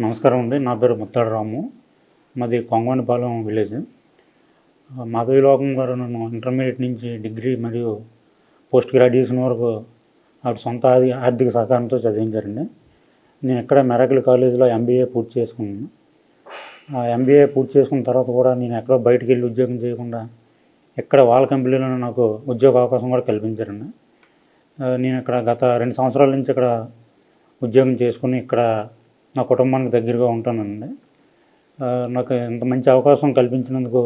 నమస్కారం అండి. నా పేరు ముత్తాడు రాము. మాది కొంగవనిపాలెం విలేజ్. ఆ, మాధవి లోకం గారు నన్ను ఇంటర్మీడియట్ నుంచి డిగ్రీ మరియు పోస్ట్ గ్రాడ్యుయేషన్ వరకు ఆవిడ సొంత ఆది ఆర్థిక సహకారంతో చదివించారండి. నేను ఇక్కడ మెరకల్ కాలేజీలో ఎంబీఏ పూర్తి చేసుకున్నాను. ఆ ఎంబీఏ పూర్తి చేసుకున్న తర్వాత కూడా నేను ఎక్కడో బయటికి వెళ్ళి ఉద్యోగం చేయకుండా ఇక్కడ వాళ్ళ కంపెనీలోనే నాకు ఉద్యోగ అవకాశం కూడా కల్పించారండి. నేను ఇక్కడ గత రెండు సంవత్సరాల నుంచి ఇక్కడ ఉద్యోగం చేసుకుని ఇక్కడ నా కుటుంబానికి దగ్గరగా ఉంటానండి. నాకు ఇంత మంచి అవకాశం కల్పించినందుకు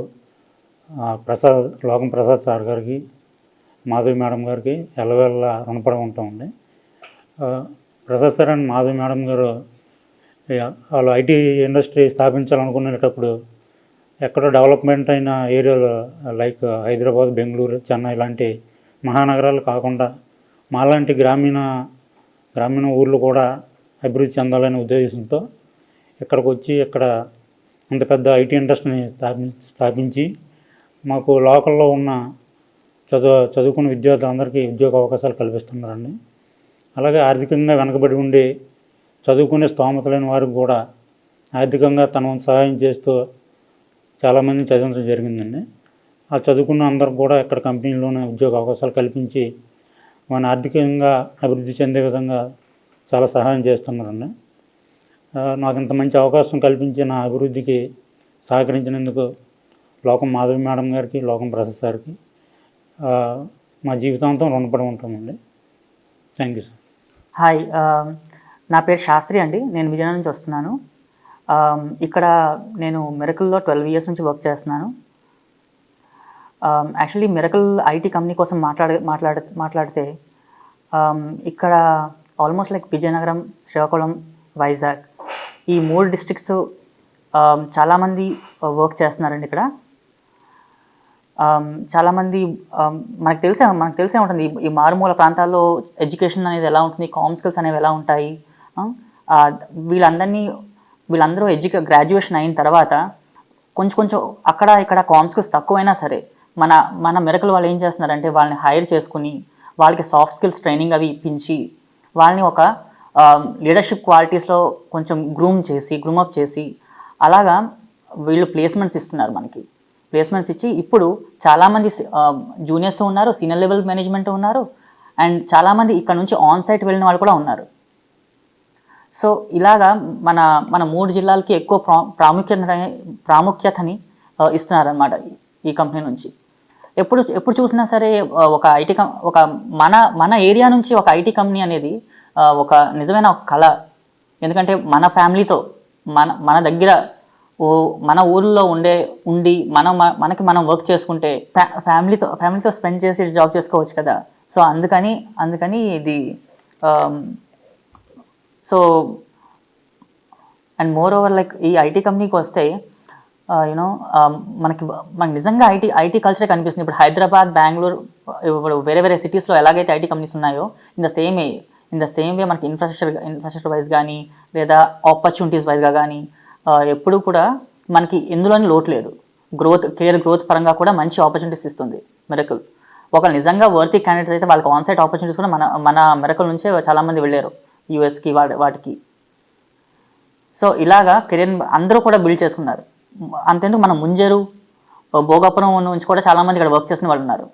ప్రసాద్ లోకం ప్రసాద్ సార్ గారికి మాధవి మేడం గారికి ఎల్లవేళ్ళ రుణపడి ఉంటామండి. Prasad sir and Madhavi madam గారు వాళ్ళు ఐటీ ఇండస్ట్రీ స్థాపించాలనుకునేటప్పుడు ఎక్కడో డెవలప్మెంట్ అయిన ఏరియాలో లైక్ హైదరాబాద్ బెంగళూరు చెన్నై లాంటి మహానగరాలు కాకుండా మాలాంటి గ్రామీణ గ్రామీణ ఊర్లు కూడా అభివృద్ధి చెందాలనే ఉద్దేశంతో ఇక్కడికి వచ్చి ఇక్కడ ఇంత పెద్ద ఐటీ ఇండస్ట్రీని స్థాపి స్థాపించి మాకు లోకల్లో ఉన్న చదువు చదువుకున్న విద్యార్థులందరికీ ఉద్యోగ అవకాశాలు కల్పిస్తున్నారండి. అలాగే ఆర్థికంగా వెనకబడి ఉండి చదువుకునే స్తోమత లేని వారికి కూడా ఆర్థికంగా తన సహాయం చేస్తూ చాలామందిని చదివించడం జరిగిందండి. ఆ చదువుకున్న అందరికి కూడా ఇక్కడ కంపెనీలోనే ఉద్యోగ అవకాశాలు కల్పించి మన ఆర్థికంగా అభివృద్ధి చెందే విధంగా చాలా సహాయం చేస్తున్నారండి నాకు ఇంత మంచి అవకాశం కల్పించి నా అభివృద్ధికి సహకరించినందుకు లోకం మాధవి మేడం గారికి లోకం ప్రసాద్ సార్కి మా జీవితాంతం రుణపడి ఉంటామండి. Thank you sir. హాయ్ నా పేరు శాస్త్రి అండి. నేను విజయనగరం నుంచి వస్తున్నాను. ఇక్కడ నేను మెరకల్లో ట్వెల్వ్ ఇయర్స్ నుంచి వర్క్ చేస్తున్నాను. యాక్చువల్లీ మెరకల్ ఐటీ కంపెనీ కోసం మాట్లాడ మాట్లాడ మాట్లాడితే ఇక్కడ ఆల్మోస్ట్ లైక్ విజయనగరం శ్రీకాకుళం వైజాగ్ ఈ మూడు డిస్ట్రిక్ట్స్ చాలామంది వర్క్ చేస్తున్నారండి ఇక్కడ. చాలామంది మనకు తెలిసే మనకు తెలిసే ఉంటుంది ఈ- మారుమూల ప్రాంతాల్లో ఎడ్యుకేషన్ అనేది ఎలా ఉంటుంది కామ్ స్కిల్స్ అనేవి ఎలా ఉంటాయి వీళ్ళందరినీ వీళ్ళందరూ ఎడ్యుకే గ్రాడ్యుయేషన్ అయిన తర్వాత కొంచెం కొంచెం అక్కడ ఇక్కడ కామ్ స్కిల్స్ తక్కువైనా సరే మన మన మెరకలు వాళ్ళు ఏం చేస్తున్నారంటే వాళ్ళని హైర్ చేసుకుని వాళ్ళకి సాఫ్ట్ స్కిల్స్ ట్రైనింగ్ అవి ఇప్పించి వాళ్ళని ఒక లీడర్షిప్ క్వాలిటీస్లో కొంచెం గ్రూమ్ చేసి గ్రూమప్ చేసి అలాగా వీళ్ళు ప్లేస్మెంట్స్ ఇస్తున్నారు మనకి. ప్లేస్మెంట్స్ ఇచ్చి ఇప్పుడు చాలామంది జూనియర్స్ ఉన్నారు సీనియర్ లెవెల్ మేనేజ్మెంట్ ఉన్నారు అండ్ చాలామంది ఇక్కడ నుంచి ఆన్ సైట్ వెళ్ళిన వాళ్ళు కూడా ఉన్నారు. సో ఇలాగా మన మన మూడు జిల్లాలకి ఎక్కువ ప్రా ప్రాముఖ్యత ప్రాముఖ్యతని ఇస్తున్నారనమాట ఈ కంపెనీ నుంచి. ఎప్పుడు ఎప్పుడు చూసినా సరే ఒక ఐటీ కం ఒక మన మన ఏరియా నుంచి ఒక ఐటీ కంపెనీ అనేది ఒక నిజమైన ఒక కళ. ఎందుకంటే మన ఫ్యామిలీతో మన మన దగ్గర ఓ మన ఊర్లో ఉండే ఉండి మనం మనకి మనం వర్క్ చేసుకుంటే ఫ్యా- ఫ్యామిలీతో ఫ్యామిలీతో స్పెండ్ చేసి జాబ్ చేసుకోవచ్చు కదా. సో అందుకని అందుకని ఇది so and more over like ఈ ఐటీ కంపెనీకి వస్తే యూనో మనకి మనకి నిజంగా ఐటీ ఐటీ కల్చర్ కనిపిస్తుంది. ఇప్పుడు హైదరాబాద్ బెంగళూరు ఇప్పుడు వేరే వేరే సిటీస్లో ఎలాగైతే ఐటీ కంపెనీస్ ఉన్నాయో in the same way in the same way మనకి ఇన్ఫ్రాస్ట్రక్చర్ ఇన్ఫ్రాస్ట్రక్చర్ వైజ్ కానీ లేదా ఆపర్చునిటీస్ వైజ్గా కానీ ఎప్పుడు కూడా మనకి ఎందులోని లోటు లేదు. గ్రోత్ కెరియర్ గ్రోత్ పరంగా కూడా మంచి ఆపర్చునిటీస్ ఇస్తుంది. మెరకల్ ఒక నిజంగా వర్తీ క్యాండిడేట్స్ అయితే వాళ్ళకి ఆన్సైట్ ఆపర్చునిటీస్ కూడా మన మన మెరకల్ నుంచే చాలామంది వెళ్ళారు. యూఎస్కి వాటి వాటికి. సో ఇలాగా కెరియర్ అందరూ కూడా బిల్డ్ చేసుకున్నారు. అంతెందుకు మన ముంజరు భోగాపురం నుంచి కూడా చాలామంది ఇక్కడ వర్క్ చేసిన వాళ్ళు ఉన్నారు.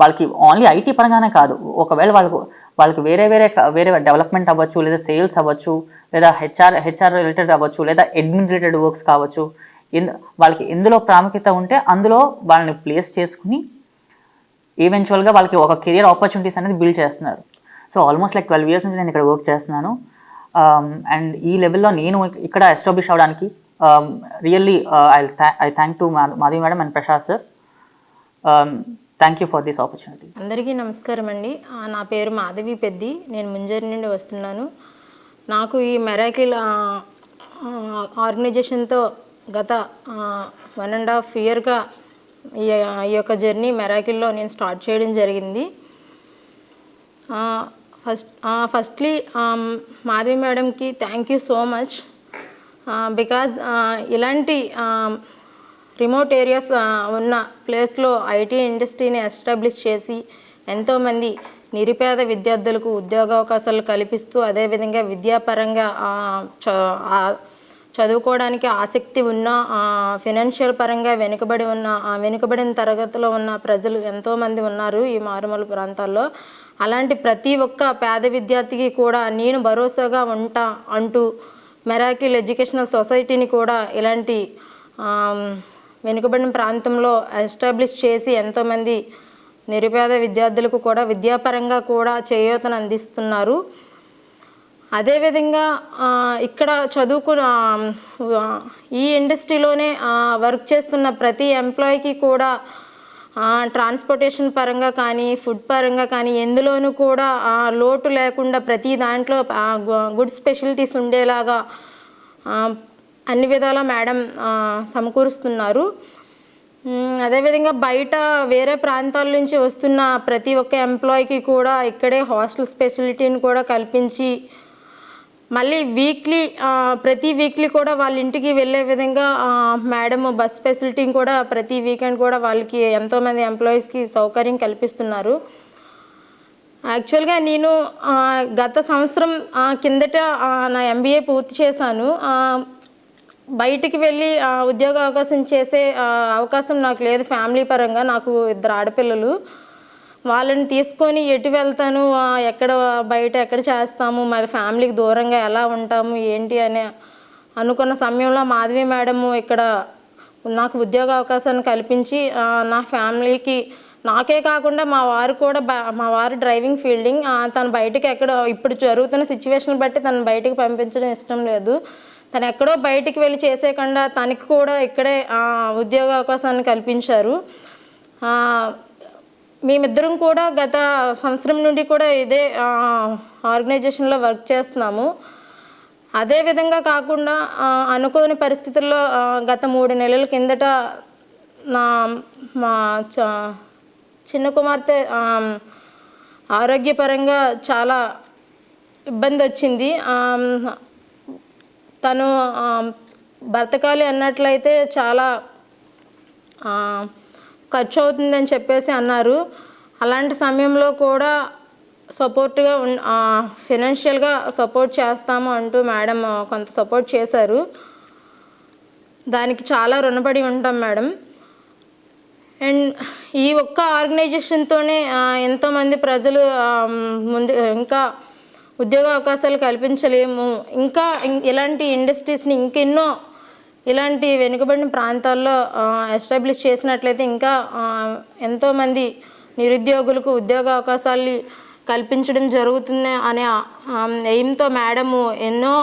వాళ్ళకి ఓన్లీ ఐటీ పరంగానే కాదు. ఒకవేళ వాళ్ళకు వాళ్ళకి వేరే వేరే వేరే డెవలప్మెంట్ అవ్వచ్చు లేదా సేల్స్ అవ్వచ్చు లేదా హెచ్ఆర్ హెచ్ఆర్ రిలేటెడ్ అవ్వచ్చు లేదా అడ్మిన్ రిలేటెడ్ వర్క్స్ కావచ్చు వాళ్ళకి ఎందులో ప్రాముఖ్యత ఉంటే అందులో వాళ్ళని ప్లేస్ చేసుకుని ఈవెన్చువల్గా వాళ్ళకి ఒక కెరియర్ ఆపర్చునిటీస్ అనేది బిల్డ్ చేస్తున్నారు. So almost like twelve years నుంచి నేను ఇక్కడ వర్క్ చేస్తున్నాను. Um, అండ్ ఈ లెవెల్లో నేను ఇక్కడ ఎస్టాబ్లిష్ అవడానికి really I I thank to Madhavi madam and Prasad sir thank you for this opportunity అందరికీ నమస్కారం అండి. నా పేరు మాధవి పెద్ది. నేను ముంజర్ నుండి వస్తున్నాను. నాకు ఈ మెరాకిల్ ఆర్గనైజేషన్తో గత వన్ అండ్ హాఫ్ ఇయర్గా ఈ ఈ యొక్క జర్నీ మెరాకిల్లో నేను స్టార్ట్ చేయడం జరిగింది. ఫస్ట్ ఫస్ట్లీ మాధవి మేడంకి thank you so much. Because ఇలాంటి రిమోట్ ఏరియాస్ ఉన్న ప్లేస్లో ఐటీ ఇండస్ట్రీని ఎస్టాబ్లిష్ చేసి ఎంతోమంది నిరుపేద విద్యార్థులకు ఉద్యోగావకాశాలు కల్పిస్తూ అదేవిధంగా విద్యాపరంగా చ- చదువుకోవడానికి ఆసక్తి ఉన్న ఫినాన్షియల్ పరంగా వెనుకబడి ఉన్న వెనుకబడిన తరగతిలో ఉన్న ప్రజలు ఎంతోమంది ఉన్నారు ఈ మారుమూల ప్రాంతాల్లో. అలాంటి ప్రతి ఒక్క పేద విద్యార్థికి కూడా నేను భరోసాగా ఉంటా అంటూ మెరాకిల్ ఎడ్యుకేషనల్ సొసైటీని కూడా ఇలాంటి వెనుకబడిన ప్రాంతంలో ఎస్టాబ్లిష్ చేసి ఎంతోమంది నిరుపేద విద్యార్థులకు కూడా విద్యాపరంగా కూడా చేయూతను అందిస్తున్నారు. అదేవిధంగా ఇక్కడ చదువుకున్న ఈ ఇండస్ట్రీలోనే వర్క్ చేస్తున్న ప్రతి ఎంప్లాయీకి కూడా ట్రాన్స్పోర్టేషన్ పరంగా కానీ ఫుడ్ పరంగా కానీ ఎందులోనూ కూడా ఆ, లోటు లేకుండా ప్రతి దాంట్లో గుడ్ స్పెషాలిటీస్ ఉండేలాగా అన్ని విధాలా మేడం సమకూరుస్తున్నారు. అదేవిధంగా బయట వేరే ప్రాంతాల నుంచి వస్తున్న ప్రతి ఒక్క ఎంప్లాయీకి కూడా ఇక్కడే హాస్టల్ స్పెషాలిటీని కూడా కల్పించి మళ్ళీ వీక్లీ ప్రతి వీక్లీ కూడా వాళ్ళ ఇంటికి వెళ్ళే విధంగా మేడం బస్ ఫెసిలిటీని కూడా ప్రతి వీకెండ్ కూడా వాళ్ళకి ఎంతోమంది ఎంప్లాయీస్కి సౌకర్యం కల్పిస్తున్నారు. యాక్చువల్గా నేను గత సంవత్సరం కిందట నా ఎంబీఏ పూర్తి చేశాను. బయటికి వెళ్ళి ఉద్యోగ అవకాశం చేసే అవకాశం నాకు లేదు ఫ్యామిలీ పరంగా నాకు ఇద్దరు ఆడపిల్లలు. వాళ్ళని తీసుకొని ఎటు వెళ్తాను? ఎక్కడ బయట ఎక్కడ చేస్తాము? మరి ఫ్యామిలీకి దూరంగా ఎలా ఉంటాము? ఏంటి అని అనుకున్న సమయంలో మాధవి మేడము ఇక్కడ నాకు ఉద్యోగ అవకాశాన్ని కల్పించి నా ఫ్యామిలీకి నాకే కాకుండా మా వారు కూడా మా వారు డ్రైవింగ్ ఫీల్డింగ్ తను బయటకు ఎక్కడ ఇప్పుడు జరుగుతున్న సిచ్యువేషన్ బట్టి తను బయటకు పంపించడం ఇష్టం లేదు. తను ఎక్కడో బయటికి వెళ్ళి చేసేయకుండా తనకి కూడా ఇక్కడే ఉద్యోగ అవకాశాన్ని కల్పించారు. మేమిద్దరం కూడా గత సంవత్సరం నుండి కూడా ఇదే ఆర్గనైజేషన్లో వర్క్ చేస్తున్నాము. అదే విధంగా కాకుండా అనుకోని పరిస్థితుల్లో గత మూడు నెలల కిందట నా మా చ చిన్న కుమార్తె ఆరోగ్యపరంగా చాలా ఇబ్బంది వచ్చింది. తను బ్రతకాలి అన్నట్లయితే చాలా ఖర్చు అవుతుందని చెప్పేసి అన్నారు. అలాంటి సమయంలో కూడా సపోర్ట్గా ఉన్ ఫినాన్షియల్గా సపోర్ట్ చేస్తాము అంటూ మేడం కొంత సపోర్ట్ చేశారు. దానికి చాలా రుణపడి ఉంటాం మేడం. అండ్ ఈ ఒక్క ఆర్గనైజేషన్తోనే ఎంతోమంది ప్రజలు ముందు ఇంకా ఉద్యోగ అవకాశాలు కల్పించలేము. ఇంకా ఇలాంటి ఇండస్ట్రీస్ని ఇంకెన్నో ఇలాంటి వెనుకబడిన ప్రాంతాల్లో ఎస్టాబ్లిష్ చేసినట్లయితే ఇంకా ఎంతోమంది నిరుద్యోగులకు ఉద్యోగ అవకాశాలు కల్పించడం జరుగుతుంది అనే ఎయిమ్తో మేడము ఎన్నో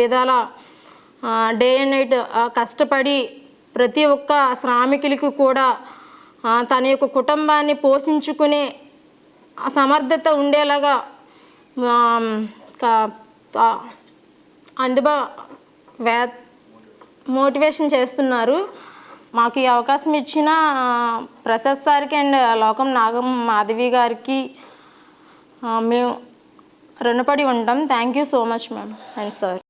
విధాల డే అండ్ నైట్ కష్టపడి ప్రతి ఒక్క శ్రామికులకు కూడా తన యొక్క కుటుంబాన్ని పోషించుకునే సమర్థత ఉండేలాగా అందుబా వే మోటివేషన్ చేస్తున్నారు. మాకు ఈ అవకాశం ఇచ్చిన ప్రసాద్ సార్కి అండ్ లోకం నాగం మాధవి గారికి మేము రుణపడి ఉంటాం. Thank you so much ma'am and sir